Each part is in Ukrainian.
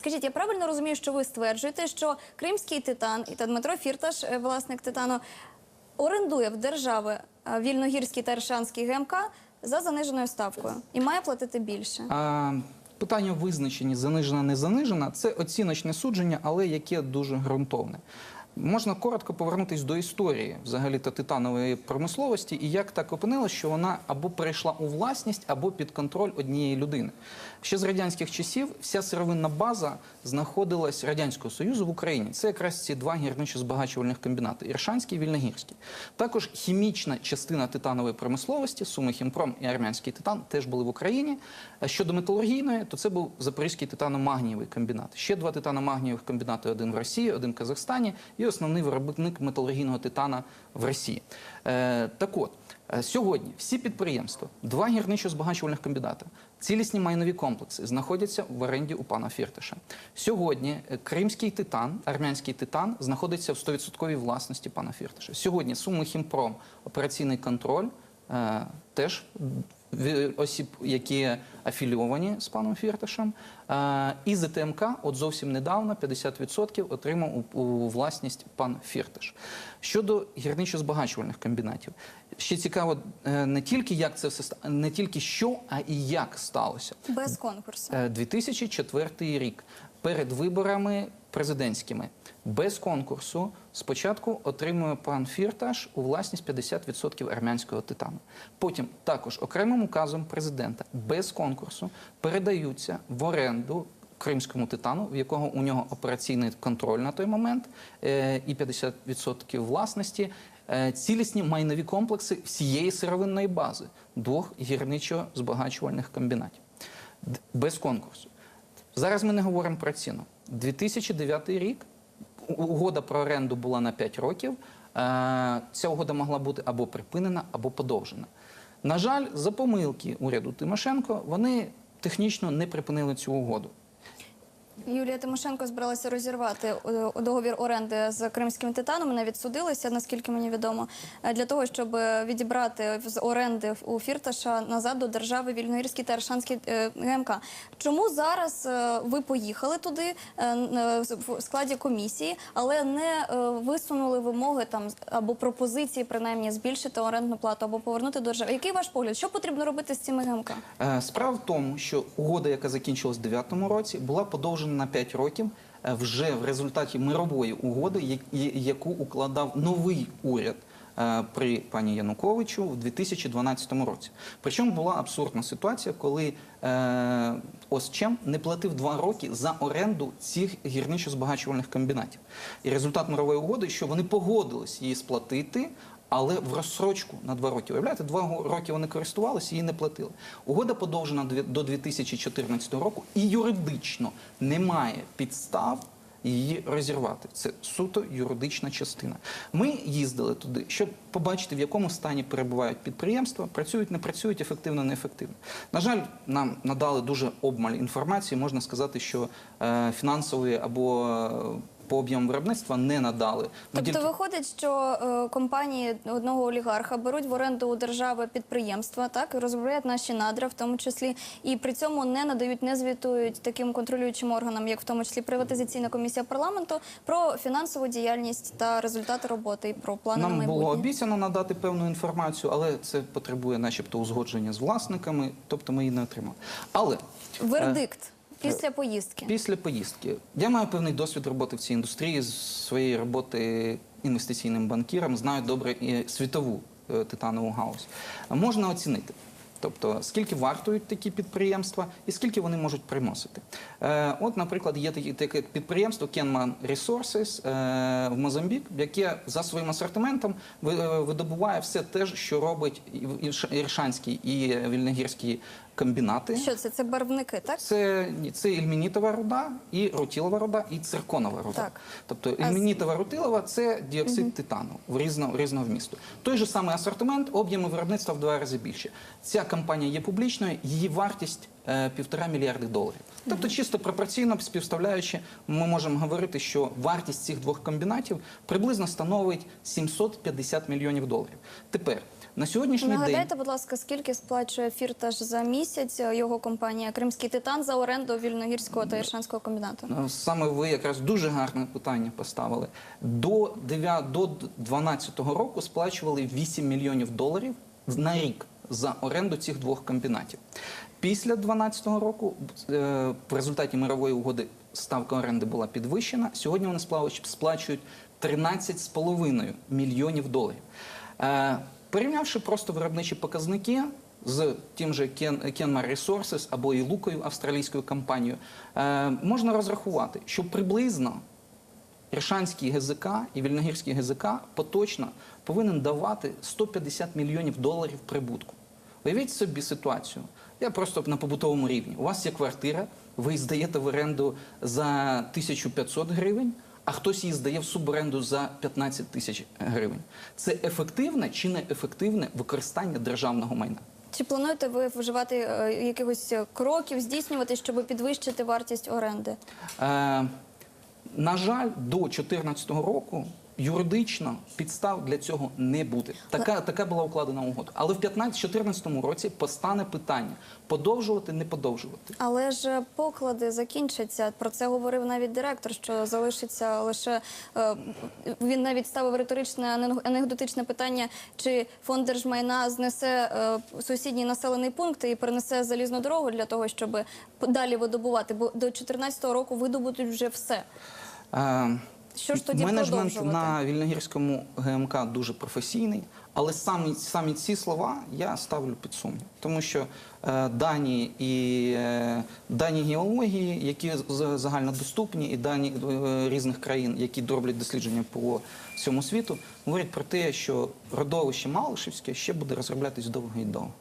Скажіть, я правильно розумію, що ви стверджуєте, що кримський титан і та Дмитро Фірташ, е, власник титану, орендує в держави е, Вільногірський та Ршанський ГМК за заниженою ставкою і має платити більше? А, питання визначені занижена, не занижена це оціночне судження, але яке дуже ґрунтовне. Можна коротко повернутися до історії взагалі та титанової промисловості і як так опинилось, що вона або перейшла у власність, або під контроль однієї людини. Ще з радянських часів вся сировинна база знаходилась радянського союзу в Україні. Це якраз ці два гірничо-збагачувальних комбінати Іршанський і Вільногірський. Також хімічна частина титанової промисловості, Суми Хімпром і Армянський титан теж були в Україні. Щодо металургійної, то це був Запорізький титаномагнієвий комбінат. Ще два титаномагнієвих комбінати: один в Росії, один в Казахстані, і основний виробник металургійного титана в Росії. Е, так от. е, Сьогодні всі підприємства, два гірничо-збагачувальних комбінати, цілісні майнові комплекси знаходяться в оренді у пана Фірташа. Сьогодні е, кримський титан, армянський титан знаходиться в 100% власності пана Фірташа. Сьогодні Суми Хімпром, операційний контроль теж осіб, які афілійовані з паном Фірташем. Е, І ЗТМК от зовсім недавно 50% отримав у, власність пан Фірташ. Щодо гірничо-збагачувальних комбінатів, ще цікаво е, не тільки як це все не тільки що, а і як сталося. Без конкурсу. Е, 2004 рік перед виборами президентськими без конкурсу спочатку отримує пан Фірташ у власність 50% армянського титану. Потім також окремим указом президента без конкурсу передаються в оренду. Кримському титану, в якого у нього операційний контроль на той момент е, і 50% власності, е, цілісні майнові комплекси всієї сировинної бази двох гірничо-збагачувальних комбінатів без конкурсу. Зараз ми не говоримо про ціну. 2009 рік угода про оренду була на 5 років. Е, Ця угода могла бути або припинена, або подовжена. На жаль, за помилки уряду Тимошенко вони технічно не припинили цю угоду. Юлія Тимошенко збиралася розірвати е, договір оренди з кримським титаном. Вона відсудилася, наскільки мені відомо, е, для того, щоб е, відібрати з оренди у Фірташа назад до держави Вільногірський та Аршанський ГМК. Чому зараз ви поїхали туди в складі комісії, але не висунули вимоги там або пропозиції, принаймні збільшити орендну плату або повернути до держави? Який ваш погляд? Що потрібно робити з цими ГМК? Справа в тому, що угода, яка закінчилась у 2009 році, була подовжена на 5 років е, вже в результаті мирової угоди, яку укладав новий уряд. е, При пані Януковичу в 2012 році. Причому була абсурдна ситуація, коли е, Осчем не платив два роки за оренду цих гірничо-збагачувальних комбінатів. І результат мирової угоди, що вони погодились її сплатити, але в розсрочку на два роки. Уявляєте, два роки вони користувалися, її не платили. Угода подовжена до 2014 року, і юридично немає підстав її розірвати. Це суто юридична частина. Ми їздили туди, щоб побачити, в якому стані перебувають підприємства, працюють, не працюють, ефективно, неефективно. На жаль, нам надали дуже обмаль інформації. Можна сказати, що е, фінансової або по об'єму виробництва не надали. Тобто виходить, що е, компанії одного олігарха беруть в оренду у держави підприємства, так і розбирають наші надра, в тому числі, і при цьому не надають, не звітують таким контролюючим органам, як в тому числі приватизаційна комісія парламенту, про фінансову діяльність та результати роботи і про плани на Нам було обіцяно надати певну інформацію, але це потребує, начебто, узгодження з власниками, тобто ми її не отримали. Але Вердикт після поїздки. після поїздки я маю певний досвід роботи в цій індустрії з своєї роботи інвестиційним банкіром, знаю добре і світову е, титанову гаузь. Можна оцінити. Тобто, скільки вартують такі підприємства і скільки вони можуть приносити. Е, от, наприклад, є такі, таке підприємство Kenman Resources е, в Мозамбік, яке за своїм асортиментом е, видобуває все те, що робить Іршанський і Вільногірський комбінати. Що це? Це барвники, так? Це, ні, це ільмінітова руда, і рутілова руда, і цирконова руда. Так. Тобто ільмінітова рутилова це діоксид титану в різного, різного вмісту. Той же самий асортимент, об'єми виробництва в два рази більше. Ця компанія є публічною, її вартість е, півтора мільярди доларів. Тобто, чисто пропорційно співставляючи, ми можемо говорити, що вартість цих двох комбінатів приблизно становить 750 мільйонів доларів. Тепер На сьогоднішній день Нагадайте, будь ласка, скільки сплачує Фірташ за місяць е, його компанія Кримський Титан за оренду вільногірського та Іршанського комбінату? Ну, Саме ви якраз дуже гарне питання поставили. До 9, до 12 року сплачували 8 мільйонів доларів на рік за оренду цих двох комбінатів. Після 12 року е, в результаті мирової угоди ставка оренди була підвищена. Сьогодні вони сплачують 13,5 мільйонів доларів. Порівнявши просто виробничі показники з тим же Ken- Kenmar Resources або і Лукою, австралійською компанією, е, можна розрахувати, що приблизно Іршанський ГЗК і Вільногірський ГЗК поточно повинен давати 150 мільйонів доларів прибутку. Уявіть собі ситуацію. Я просто на побутовому рівні. У вас є квартира, ви здаєте в оренду за 1500 гривень, а хтось її здає в суборенду за 15 тисяч гривень. Це ефективне чи неефективне використання державного майна? Чи плануєте ви вживати е, якихось е, кроків, здійснювати, щоб підвищити вартість оренди? Е, на жаль, до 2014 року юридично підстав для цього не буде. Така, така була укладена угода. Але в 2014 році постане питання подовжувати, не подовжувати. Але ж е, поклади закінчаться. Про це говорив навіть директор, що залишиться лише е, він навіть ставив риторичне анекдотичне питання, чи фонд держмайна знесе е, сусідній населений пункт і перенесе залізну дорогу для того, щоб далі видобувати. Бо до 2014 року видобудуть вже все. Е, Що ж тоді Менеджмент на Вільногірському ГМК дуже професійний, але самі, самі ці слова я ставлю під сумнів, тому що е, дані і е, дані геології, які загальнодоступні, і дані е, різних країн, які роблять дослідження по всьому світу, говорять про те, що родовище Малишівське ще буде розроблятись довго і довго.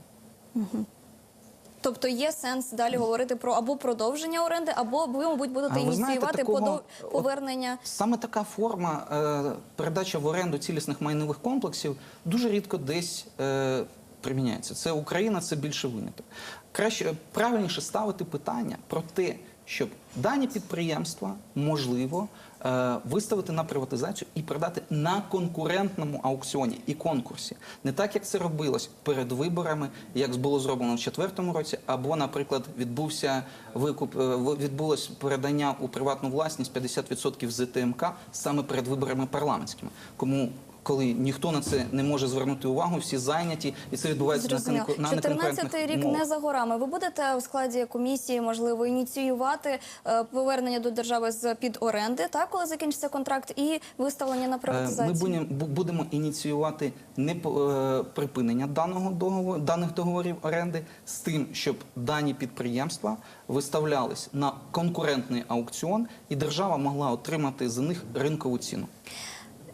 Тобто є сенс далі говорити про або продовження оренди, або ви, мабуть, будете ви знаєте, ініціювати такого- подов- от- повернення. Саме така форма е, передача в оренду цілісних майнових комплексів дуже рідко десь е, приміняється. Це Україна, це більше виняток. Краще правильніше ставити питання про те, щоб дані підприємства можливо е, виставити на приватизацію і продати на конкурентному аукціоні і конкурсі, не так як це робилось перед виборами, як було зроблено в 2004 році, або, наприклад, відбувся викуп, е, відбулось передання у приватну власність 50% з ТМК саме перед виборами парламентськими. Кому коли ніхто на це не може звернути увагу, всі зайняті, і це відбувається на, Зрозуміло. на 14 неконкурентних рік умовах. не за горами. Ви будете у складі комісії, можливо, ініціювати е, повернення до держави з під оренди, так коли закінчиться контракт, і виставлення на Е, приватизацію. Ми будемо, бу- будемо ініціювати не е, припинення даного договору, даних договорів оренди з тим, щоб дані підприємства виставлялись на конкурентний аукціон, і держава могла отримати за них ринкову ціну.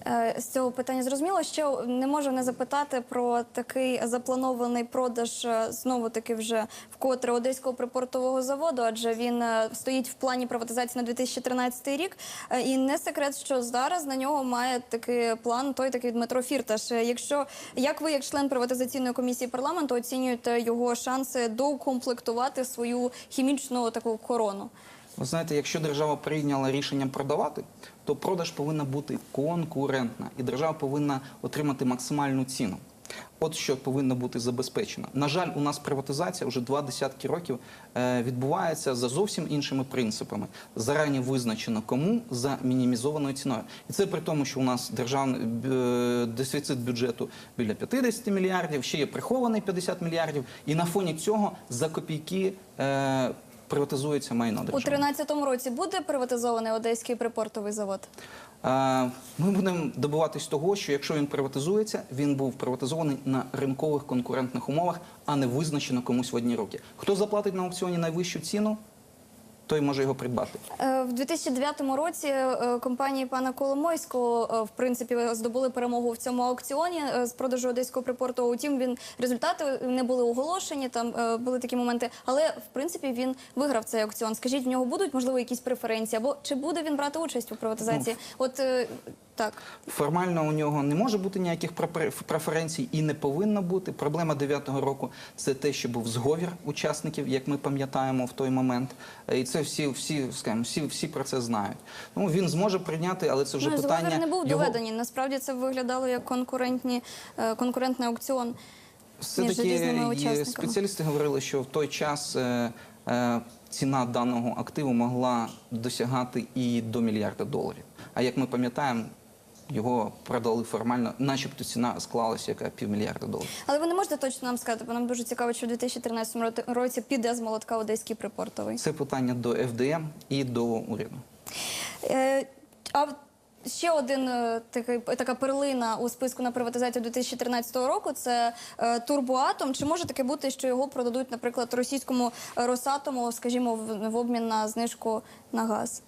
Е, З цього питання зрозуміло, ще не можу не запитати про такий запланований продаж е, знову таки вже вкотре одеського припортового заводу, адже він е, стоїть в плані приватизації на 2013 рік. І не секрет, що зараз на нього має такий план той такий Дмитро Фірташ. Якщо як ви, як член приватизаційної комісії парламенту, оцінюєте його шанси доукомплектувати свою хімічну таку корону? Ви знаєте, якщо держава прийняла рішення продавати, то продаж повинна бути конкурентна, і держава повинна отримати максимальну ціну. От що повинно бути забезпечено. На жаль, у нас приватизація вже два десятки років е, відбувається за зовсім іншими принципами. Зарані визначено кому за мінімізованою ціною. І це при тому, що у нас державний е, дефіцит бюджету біля 50 мільярдів, ще є прихований 50 мільярдів. І на фоні цього за копійки е, приватизується майно У держави. 2013 році буде приватизований одеський припортовий завод? Е, Ми будемо добиватись того, що якщо він приватизується, він був приватизований на ринкових конкурентних умовах, а не визначено комусь в одні руки. Хто заплатить на аукціоні найвищу ціну, той може його придбати. Е, В 2009 році е, компанії пана Коломойського е, в принципі здобули перемогу в цьому аукціоні з продажу одеського припорту. Утім, він результати не були оголошені. Там були такі моменти, але в принципі він виграв цей аукціон. Скажіть, в нього будуть можливо якісь преференції, або чи буде він брати участь у приватизації? От е, Так. Формально у нього не може бути ніяких преференцій і не повинно бути. Проблема дев'ятого року це те, що був зговір учасників, як ми пам'ятаємо в той момент. І це всі, всі, скажімо, всі, всі про це знають. Ну він зможе прийняти, але це вже ну, питання. зговір не був його- доведений. Насправді це виглядало як конкурентні, е, конкурентний аукціон. Все-таки між різними є- учасниками. спеціалісти говорили, що в той час е, е, ціна даного активу могла досягати і до мільярда доларів. А як ми пам'ятаємо, його продали формально, начебто ціна склалася яка півмільярда доларів. Але ви не можете точно нам сказати, бо нам дуже цікаво, що в 2013 році- піде з молотка Одеський припортовий. Це питання до ФДМ і до уряду. Е, а ще один е, такий така перлина у списку на приватизацію 2013 року це е, Турбоатом. Чи може таке бути, що його продадуть, наприклад, російському Росатому, скажімо, в, в обмін на знижку на газ?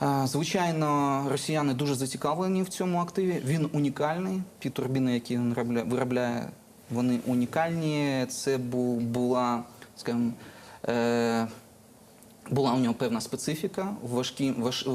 А, Звичайно, росіяни дуже зацікавлені в цьому активі. Він унікальний. Ті турбіни, які він виробляє- вони унікальні. Це бу- була, скажімо, е, була у нього певна специфіка в, важкі, важ, в,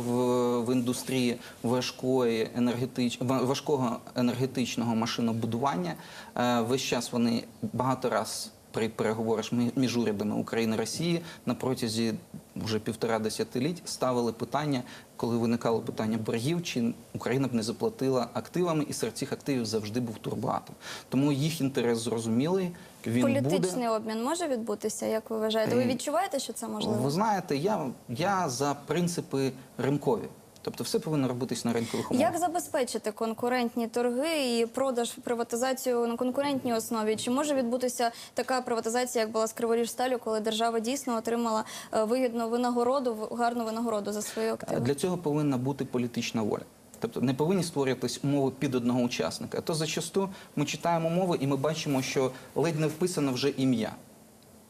в, в індустрії важкої енергетич, важкого енергетичного машинобудування. Е, весь час вони багато раз при переговорах мі- між урядами України і Росії на протязі вже півтора десятиліть ставили питання, коли виникало питання боргів, чи Україна б не заплатила активами, і серед цих активів завжди був турбоатом. Тому їх інтерес зрозумілий. Він Політичний буде. обмін може відбутися, як ви вважаєте? Ви Е, відчуваєте, що це можливо? Ви знаєте, я, я за принципи ринкові. Тобто все повинно робитись на ринкових умовах. Як забезпечити конкурентні торги і продаж приватизацію на конкурентній основі? Чи може відбутися така приватизація, як була з Криворіжсталю, коли держава дійсно отримала е, вигідну винагороду, гарну винагороду за свої активи? Для цього повинна бути політична воля. Тобто не повинні створюватись умови під одного учасника. А то зачасту ми читаємо умови і ми бачимо, що ледь не вписано вже ім'я.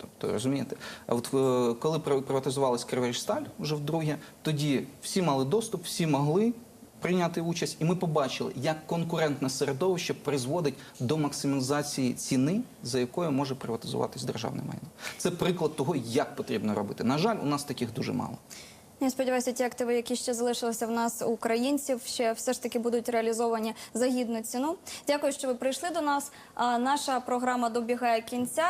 Тобто, розумієте, а от е, коли при- приватизувалась Криворіжсталь вже вдруге, тоді всі мали доступ, всі могли прийняти участь, і ми побачили, як конкурентне середовище призводить до максимізації ціни, за якою може приватизуватись державне майно. Це приклад того, як потрібно робити. На жаль, у нас таких дуже мало. Я сподіваюся, ті активи, які ще залишилися в нас українців, ще все ж таки будуть реалізовані за гідну ціну. Дякую, що ви прийшли до нас. Наша програма добігає кінця.